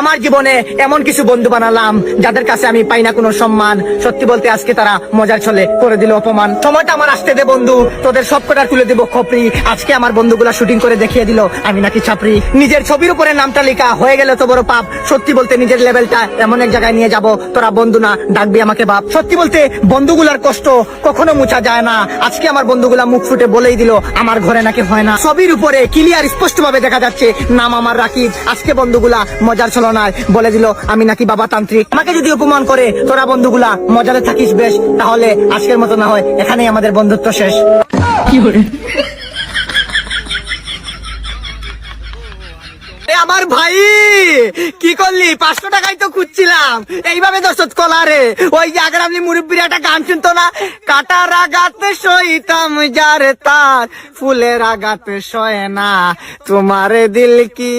আমার জীবনে এমন কিছু বন্ধু বানালাম, যাদের কাছে আমি পাই না কোনো সম্মান। সত্যি বলতে আজকে তারা মজার ছলে করে দিল অপমান। সময়টা আমার আসতে দে বন্ধু, তোদের সব কটা তুলে দেবো খপরি আজকে আমার বন্ধুগুলা শুটিং করে দেখিয়ে দিল, আমি নাকি ছাপরি নিজের ছবির উপরে নামটা লেখা, হয়ে গেলে তো বড় পাপ। সত্যি বলতে নিজের লেভেলটা এমন এক জায়গায় নিয়ে যাব, তোরা বন্ধু না, ডাকবি আমাকে বাপ। সত্যি বলতে বন্ধুগুলার কষ্ট কখনো মুছা যায় না। আজকে আমার বন্ধুগুলা মুখ ফুটে বলেই দিল, আমার ঘরে নাকি হয় না। ছবির উপরে ক্লিয়ার স্পষ্ট ভাবে দেখা যাচ্ছে, নাম আমার রাকিব। আজকে বন্ধুগুলা মজার ছলনায় বলে দিল আমি নাকি বাবা তান্ত্রিক আমাকে যদি অপমান করে তোরা বন্ধুগুলা মজাতে থাকিস বেশ। তাহলে আজকের মতো না হয় এখানেই আমাদের বন্ধুত্ব শেষ। কি করে আমার ভাই! কি করলি? পাঁচশো টাকায় তো খুঁজছিলাম। এইভাবে দর্শক কলারে ওই যে আগে আপনি মুরব্বীর একটা গান শুনতো না? কাটার আগাতে সইতাম যার তার, ফুলের আগাতে সয় না। তোমার দিল কি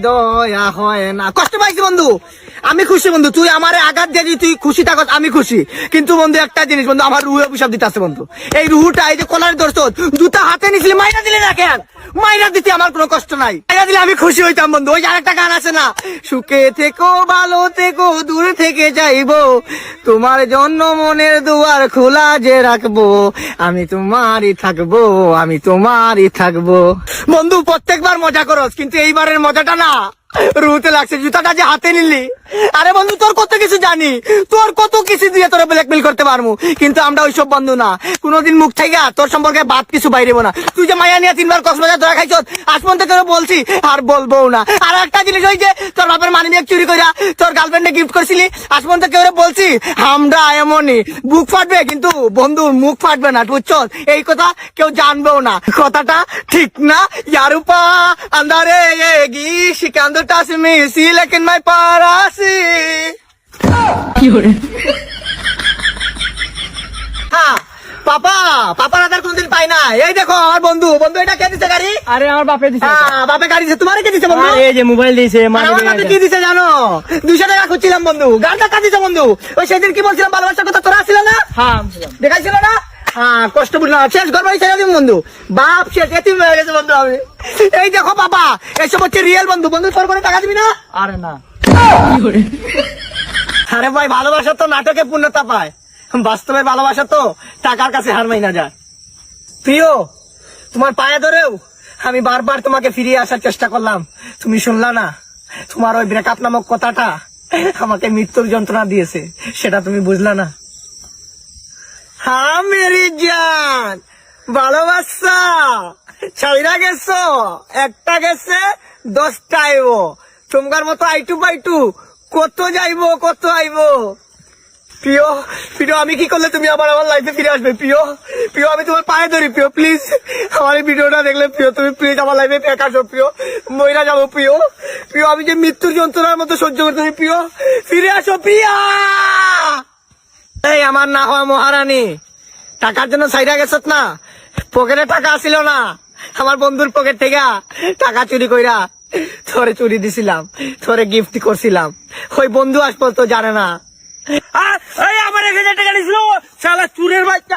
দয়া হয় না। কষ্ট পাইছি বন্ধু। আমি খুশি বন্ধু। তুই আমারে আঘাত দিয়ে তুই খুশি থাকত আমি খুশি। কিন্তু বন্ধু, একটা জিনিস বন্ধু, আমার রুহে অভিশাপ দিতে আছে বন্ধু। এই রুহুটা, এই যে কলার দর্শক জুতা হাতে নিছিলি মাইনা দিলি না কেন? মাইনা দিতে আমার কোনো কষ্ট নাই। মাইনা দিলে আমি খুশি হইতাম, বন্ধু। ওই যে আরেকটা গান আছে না, সুখে থেকো, ভালো থেকো, দূর থেকে যাইবো। তোমার জন্য মনের দুয়ার খোলা যে রাখব, আমি তোমারই থাকব, আমি তোমারই থাকব। বন্ধু, প্রত্যেকবার মজা করস কিন্তু এইবারের মজাটা না। রুতে লাগছে, জুতাটা যে হাতে নিলি। আরে বন্ধু, তোর কত কিছু জানি। তোর কত কিছু দিয়ে তোরা ব্ল্যাকমেল করতে পারব। কিন্তু আমরা ওইসব বন্ধু না। কোনোদিন মুখ থেকে তোর সম্পর্কে বাদ কিছু বাইরে না। তুই যে মায়া নিয়ে তিনবার কক্সবাজার ধরা খাইছ আসমান থেকে বলছি আর বলব না। আর একটা জিনিস ওই যে, তোর বাপের মানি ব্যাগ চুরি কইরা তোর গার্লফ্রেন্ডে গিফট করছিলি আসমান থেকে ওরে বলছি, আমরা এমনই। বুক ফাটবে, কিন্তু বন্ধু, মুখ ফাটবে না বুঝছ এই কথা কেউ জানবেও না। কথাটা ঠিক না? ইয়ারুপা আন্দারে এগি শিকান্দু টাসমি সি লেকিন মাই পারাসি হ্যাঁ পাপা পাপার আধার কোনদিন পাই না। এই দেখো আমার বন্ধু। বন্ধু এটা কে দিছে গাড়ি? আরে আমার বাপে দিছে। হ্যাঁ বাপে গাড়ি দিছে। তোমার কে দিছে বন্ধু? এই যে মোবাইল দিছে আমার হাতে কি দিছে জানো? দুইশো টাকা খুঁজছিলাম বন্ধু। গানটা কাঁদিছে বন্ধু? ওই সেদিন কি বলছিলাম ভালোবাসার কথা তোরা আসছিল না? হ্যাঁ দেখাইছিল না? হ্যাঁ কষ্ট বুঝলাম শেষ ছেড়ে দিন বন্ধু। বাপ শেষ এতিম হয়ে গেছে বন্ধু আমি। এই দেখো বাবা এসব হচ্ছে রিয়েল বন্ধু। বন্ধু তোর করে টাকা দিবি না? আরে না। আরে ভাই, ভালোবাসা তো নাটকে পূর্ণতা পায়। বাস্তবে ভালোবাসা তো টাকার কাছে হার মাইনা যায়। প্রিয়, তোমার পায়ে ধরেও আমি বারবার তোমাকে ফিরিয়ে আসার চেষ্টা করলাম। তুমি শুনলা না, তোমার ওই ব্রেকআপ নামক কথাটা আমাকে মৃত্যুর যন্ত্রণা দিয়েছে, সেটা তুমি বুঝলা না। হ্যাঁ মেরি জান, ভালোবাসা। ছাইরা গেছো, একটা গেছে দশটা আইবো তোমার মতো আইটু পাইটু কত যাইবো কত আইবো। প্রিয় প্রিয় আমি কি করলে তুমি আবার আমার লাইফে ফিরে আসবে? প্রিয় প্রিয় আমি তোমার পায়ে ধরি প্রিয় প্লিজ আমার এই ভিডিওটা দেখলে প্রিয় তুমি প্লিজ আমার লাইফে ফেক আসো প্রিয়। মহিলা যাব প্রিয়। প্রিয় আমি যে মৃত্যুর যন্ত্রণার মতো সহ্য করতে পারি, প্রিয়। ফিরে আসো প্রিয়া! এই আমার না হওয়া মহারানী টাকার জন্য সাইডা গেছত না। পকেটে টাকা ছিল না। আমার বন্ধুর পকেট থেকে টাকা চুরি কইরা থরে চুরি দিছিলাম থরে গিফট করছিলাম। ওই বন্ধু আজ তো জানে না। আমার এক হাজার টাকা দিছিল চুরের বাচ্চা।